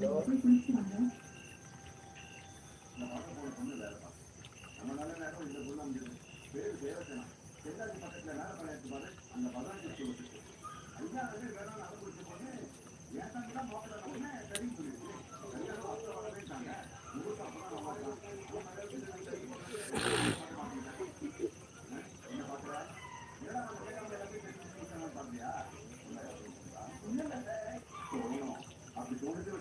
안녕.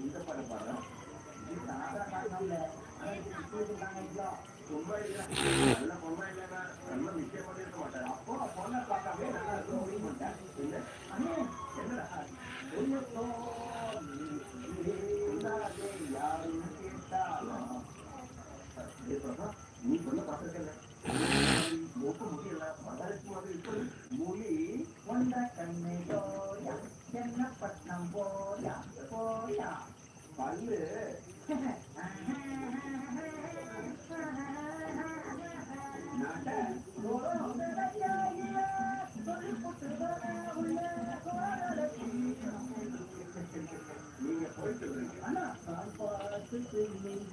இந்த படம் பாரு ரொம்ப இல்லை நல்ல பொம்மை இல்லைன்னா நல்ல விஷயம் பண்ணிருக்க மாட்டேன் அப்போ பொண்ணை பார்க்காமே நல்லா இருக்கும் அப்படின்னு மாட்டேன் இல்லை நீ பொண்ணை பார்த்துருக்கல ஹாய்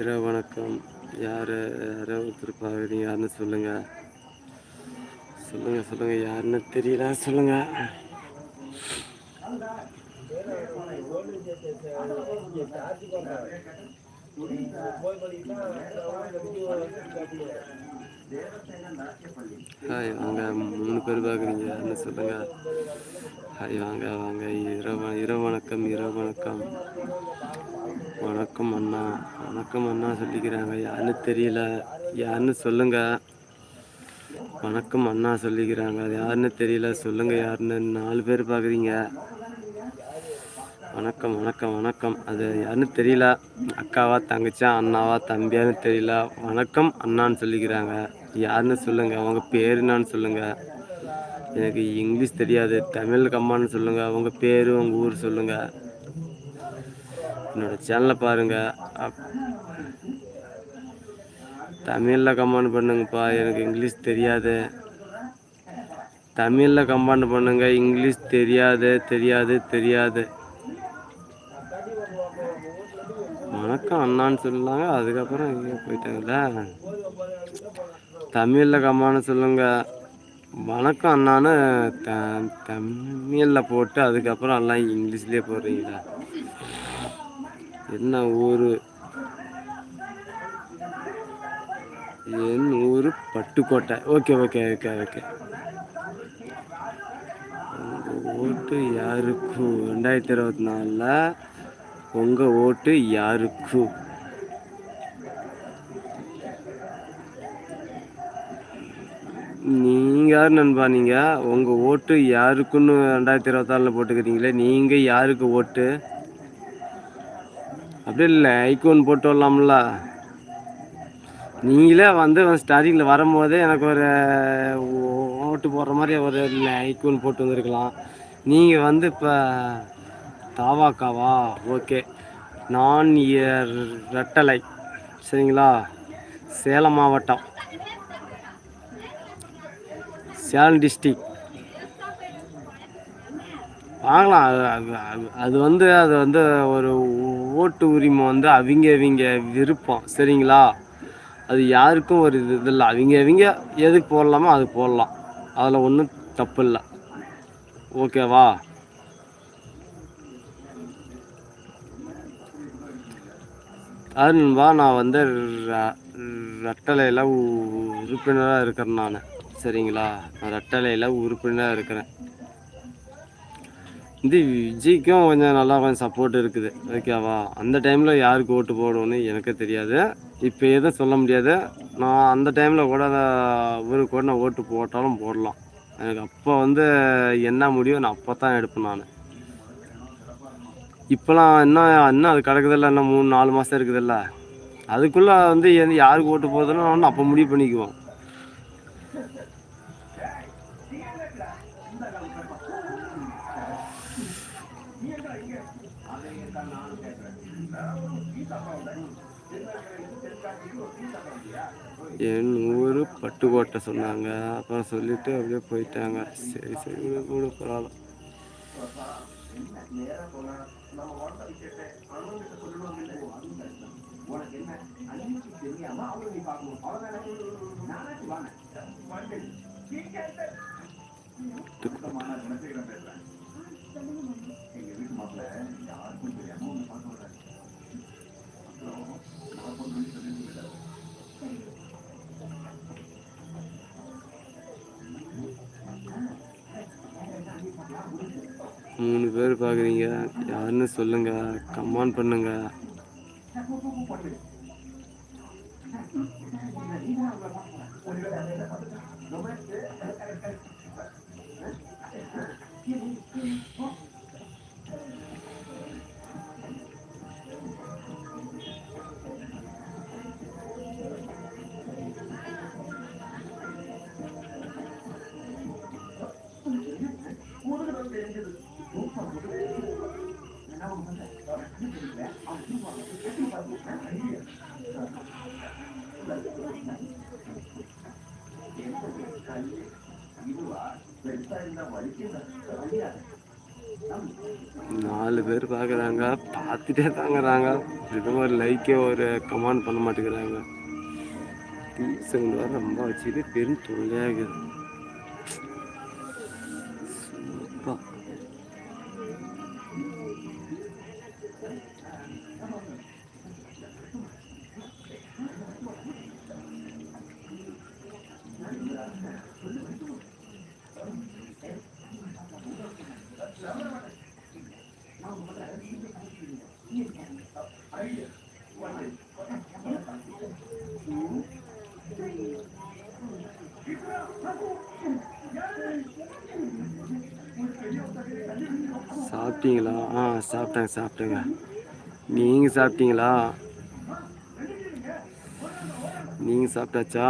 இரவு வணக்கம். யார் யாரோ ஒருத்தர் பார்க்குறீங்க யாருன்னு சொல்லுங்கள் சொல்லுங்கள் சொல்லுங்கள் யாருன்னு தெரியல. சொல்லுங்கள் ஹாய் வாங்க. மூணு பேர் பார்க்குறீங்க. யாருன்னு சொல்லுங்கள் ஹாய் வாங்க வாங்க. இரவு இரவு வணக்கம் இரவு வணக்கம். வணக்கம் அண்ணா. வணக்கம் அண்ணா சொல்லிக்கிறாங்க. யாருன்னு தெரியல. யாருன்னு சொல்லுங்க. வணக்கம் அண்ணா சொல்லிக்கிறாங்க. அது யாருன்னு தெரியல. சொல்லுங்க யாருன்னு. நாலு பேர் பார்க்குறீங்க வணக்கம் வணக்கம் வணக்கம். அது யாருன்னு தெரியல. அக்காவா தங்கச்சா அண்ணாவா தம்பியான்னு தெரியல. வணக்கம் அண்ணான்னு சொல்லிக்கிறாங்க. யாருன்னு சொல்லுங்க. அவங்க பேர் என்னன்னு சொல்லுங்க. எனக்கு இங்கிலீஷ் தெரியாது. தமிழ் கம்மான்னு சொல்லுங்க. உங்கள் பேர் உங்கள் ஊர் சொல்லுங்கள் என்னோட சேனலை பாருங்கள் அப்- தமிழ்ல கமெண்ட் பண்ணுங்கப்பா. எனக்கு இங்கிலீஷ் தெரியாது. தமிழில் கமெண்ட் பண்ணுங்கள் இங்கிலீஷ் தெரியாது தெரியாது தெரியாது. வணக்கம் அண்ணான்னு சொல்லலாங்க அதுக்கப்புறம் இங்கே போயிட்டாங்களா தமிழில் கம்மான்னு சொல்லுங்க. வணக்கம் அண்ணான்னு த தமிழில் போட்டு அதுக்கப்புறம் எல்லாம் இங்கிலீஷ்லேயே போடுறீங்களா? என்ன ஊர்? என் ஊர் Pattukkottai. Okay okay okay okay உங்கள் ஓட்டு யாருக்கு? ரெண்டாயிரத்தி இருபத்தி நாலில் உங்கள் ஓட்டு யாருக்கு? நீங்கள் யார் நண்பா நீங்கள் உங்கள் ஓட்டு யாருக்குன்னு ரெண்டாயிரத்தி இருபத்தாலில் போட்டுக்கிறீங்களே நீங்கள் யாருக்கு ஓட்டு? அப்படி இல்லை ஐகோன் போட்டு வரலாம்ல. நீங்களே வந்து ஸ்டார்டிங்கில் வரும்போதே எனக்கு ஒரு ஓ- ஓட்டு போடுற மாதிரி ஒரு ஐகோன் போட்டு வந்திருக்கலாம். நீங்கள் வந்து இப்போ தாவாக்காவா? ஓகே. நான் இயர் ரெட்டலை சரிங்களா? சேலம் மாவட்டம். சேலம் டிஸ்ட்ரிக் வாங்கலாம். அது- அது- அது வந்து அது வந்து ஒரு ஓட்டு உரிமை வந்து அவங்க அவங்க விருப்பம். சரிங்களா? அது யாருக்கும் ஒரு இது இது இல்லை. அவங்க அவங்க எதுக்கு போடலாமோ அது போடலாம். அதில் ஒன்றும் தப்பு இல்லை. ஓகேவா அதுபா நான் வந்து ர- ரெட்டலையில் உறுப்பினராக இருக்கிறேன் நான். சரிங்களா? நான் ரெட்டலையில் உறுப்பினராக இருக்கிறேன். இந்த விஜய்க்கும் கொஞ்சம் நல்லா கொஞ்சம் சப்போர்ட் இருக்குது. ஓகேவா அந்த டைமில் யாருக்கு ஓட்டு போடணும்னு எனக்கு தெரியாது. இப்போ எதுவும் சொல்ல முடியாது. நான் அந்த டைமில் கூட இவருக்கு கூட நான் ஓட்டு போட்டாலும் போடலாம். எனக்கு அப்போ வந்து என்ன முடியும் நான் அப்போ தான் எடுப்பேன் நான். இப்போலாம் இன்னும் இன்னும் அது கிடக்குதில்ல இன்னும் மூணு நாலு மாதம் இருக்குதுல்ல? அதுக்குள்ளே வந்து எந்த யாருக்கு ஓட்டு போகுதுன்னு நான் அப்போ முடிவு பண்ணிக்குவோம். என் ஊர் பட்டுக்கோட்டை சொன்னாங்க. அப்புறம் சொல்லிட்டு அப்படியே போயிட்டாங்க. சரி சரி விடு, வீட்டு மாப்பிள்ள. மூணு பேர் பார்க்குறீங்க யாருன்னு சொல்லுங்கள் கமெண்ட் பண்ணுங்க. பார்த்துட்டே தாங்கிறாங்க. இதுவும் ஒரு லைக்கே ஒரு கமெண்ட் பண்ண மாட்டேங்கிறாங்க. செகண்ட் ரொம்ப வச்சுட்டு பெரும் தொழிலாக இருக்குது. சாப்பிட்டீங்களா? ஆ சாப்பிட்டேங்க சாப்பிட்டேங்க. நீங்கள் சாப்பிட்டீங்களா? நீங்கள் சாப்பிட்டாச்சா?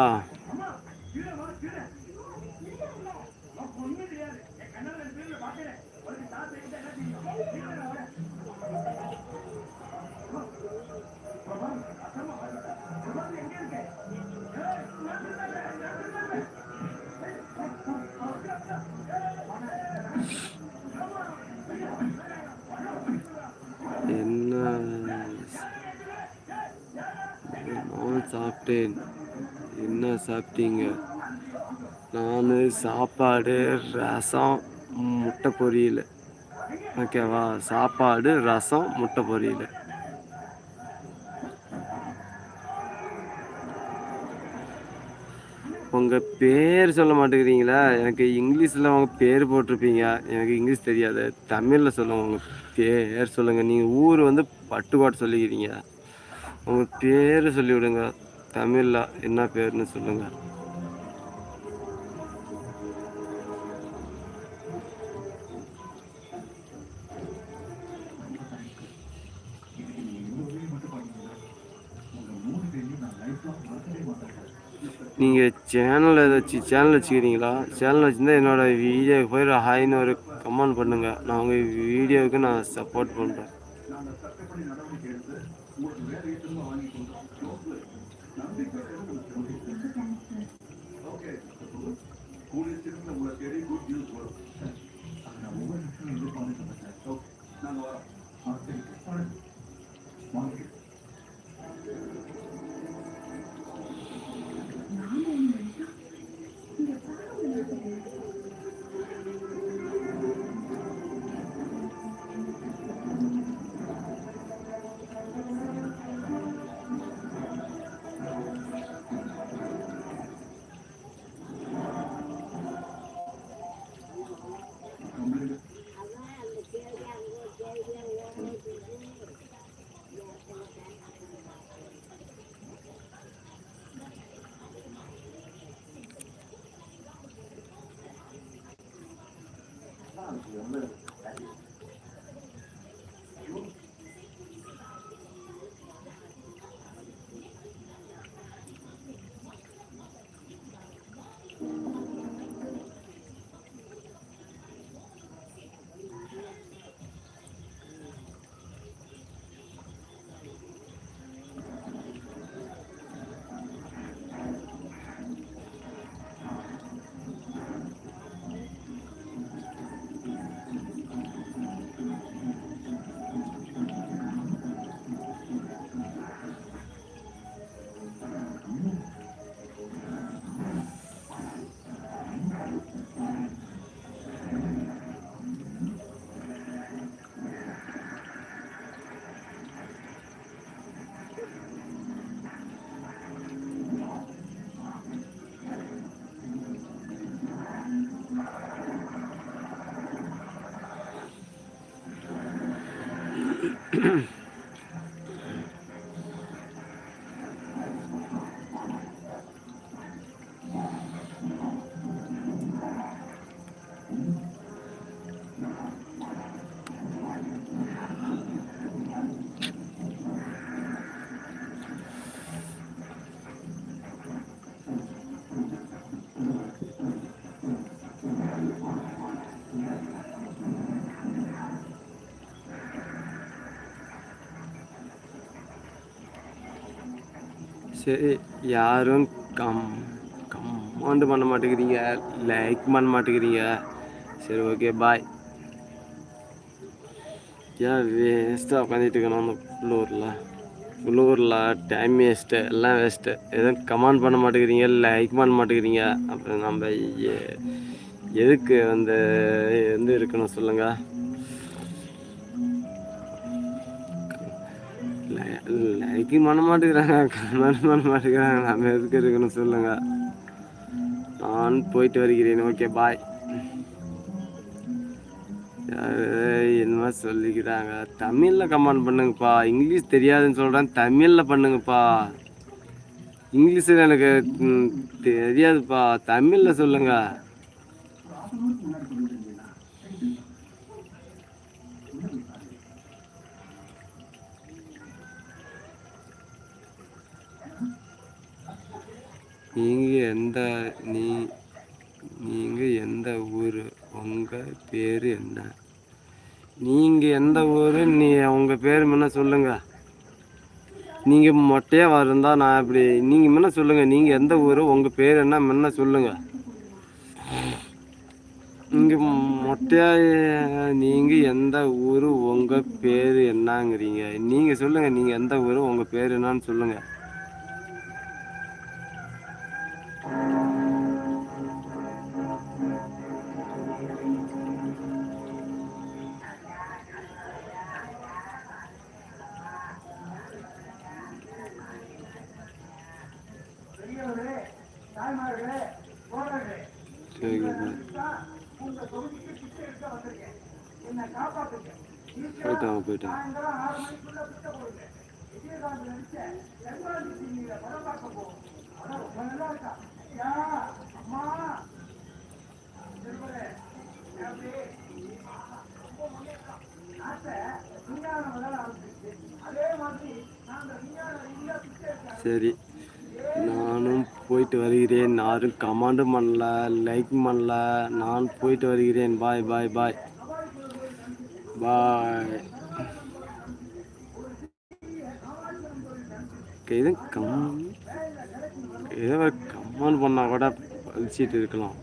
சாப்பிட்டேன். என்ன சாப்பிட்டீங்க? நான் சாப்பாடு ரசம் முட்டை பொரியல். ஓகேவா சாப்பாடு ரசம் முட்டை பொரியல். உங்கள் பேர் சொல்ல மாட்டேங்கிறீங்களா? எனக்கு இங்கிலீஷில் உங்கள் பேர் போட்டிருப்பீங்க. எனக்கு இங்கிலீஷ் தெரியாது. தமிழில் சொல்லுங்கள் உங்கள் பேர் சொல்லுங்கள் நீங்கள் ஊர் வந்து பட்டுக்கோட்டை சொல்லிக்கிறீங்க. உங்கள் பேர் சொல்லிவிடுங்க. தமிழில் என்ன பேர்னு சொல்லுங்கள் நீங்கள் சேனல் ஏதாச்சும் சேனல் வச்சுக்கிறீங்களா? சேனல் வச்சுருந்தா என்னோடய வீடியோவுக்கு போய் ஹாய்னு ஒரு கமெண்ட் பண்ணுங்கள் நான் உங்கள் வீடியோவுக்கு நான் சப்போர்ட் பண்ணுறேன் ಮಾಡುತ್ತೇವೆ ரொம்ப சரி யாரும் கம் கமெண்ட் பண்ண மாட்டேங்கிறீங்க. லைக் பண்ண மாட்டேங்கிறீங்க. சரி ஓகே பாய் ஏன் வேஸ்ட்டாக உட்காந்துட்டு இருக்கணும் அந்த உள்ளூரில்? உள்ளூரில் டைம் வேஸ்ட்டு எல்லாம் வேஸ்ட்டு எதுவும் கமெண்ட் பண்ண மாட்டேங்கிறீங்க லைக் பண்ண மாட்டேங்கிறீங்க. அப்புறம் நம்ம எதுக்கு வந்து வந்து இருக்கணும் சொல்லுங்கள் லைக் பண்ண மாட்டேங்கிறாங்க கமெண்ட் பண்ண மாட்டேங்கிறாங்க நம்ம எதுக்கு இருக்கணும் சொல்லுங்க. நான் போயிட்டு வருகிறேன். ஓகே பாய் என்னமா சொல்லிக்கிறாங்க? தமிழில் கமெண்ட் பண்ணுங்கப்பா. இங்கிலீஷ் தெரியாதுன்னு சொல்கிறேன் தமிழில் பண்ணுங்கப்பா. இங்கிலீஷில் எனக்கு தெரியாதுப்பா. தமிழில் சொல்லுங்க. நீங்கள் எந்த நீ நீங்கள் எந்த ஊர் உங்கள் பேர் என்ன? நீங்கள் எந்த ஊர் நீ உங்கள் பேர் முன்ன சொல்லுங்கள் நீங்கள் மொட்டையாக இருந்தா நான் இப்படி நீங்கள் முன்ன சொல்லுங்கள் நீங்கள் எந்த ஊர் உங்கள் பேர் என்ன முன்ன சொல்லுங்கள் நீங்கள் மொட்டையாக நீங்கள் எந்த ஊர் உங்கள் பேர் என்னங்கிறீங்க. நீங்கள் சொல்லுங்கள் நீங்கள் எந்த ஊர் உங்கள் பேர் என்னன்னு சொல்லுங்கள் சரி. போயிட்டாங்க போயிட்டாங்க சரி போயிட்டு வருகிறேன். யாரும் கமாண்டும் பண்ணல லைக் பண்ணல. நான் போயிட்டு வருகிறேன். பாய் பாய் பாய் பாய் இது கம் ஏதோ கமெண்ட் பண்ணால் கூட பதிச்சிட்டு இருக்கலாம்.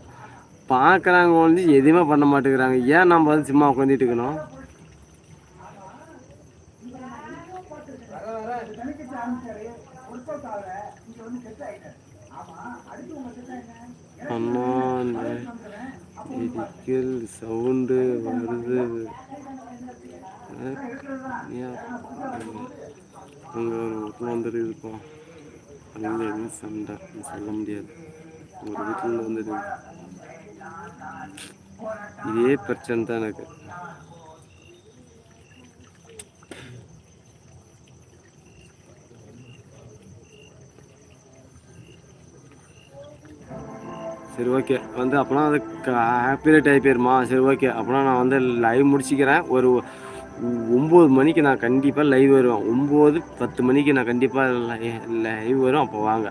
பார்க்குறாங்க வந்து எதுவுமே பண்ண மாட்டேங்கிறாங்க. ஏன் நம்ம வந்து சும்மா உட்காந்துட்டு இருக்கணும்? அண்ணா இடிக்கல் சவுண்டு வருது. அங்கே ஒரு வீட்டில் இருப்போம் அங்கே எதுவும் சண்டை? சொல்ல முடியாது. ஒரு வீட்டில் வந்துட்டு இதே பிரச்சனை தான் எனக்கு. சரி ஓகே வந்து அப்போனா அது காப்பிரைட் ஆகி போயிருமா சரி ஓகே அப்போனா நான் வந்து லைவ் முடிச்சிக்கிறேன். ஒரு ஒம்பது மணிக்கு நான் கண்டிப்பாக லைவ் வருவேன். ஒம்பது பத்து மணிக்கு நான் கண்டிப்பாக லைவ் வரும் அப்போ வாங்க.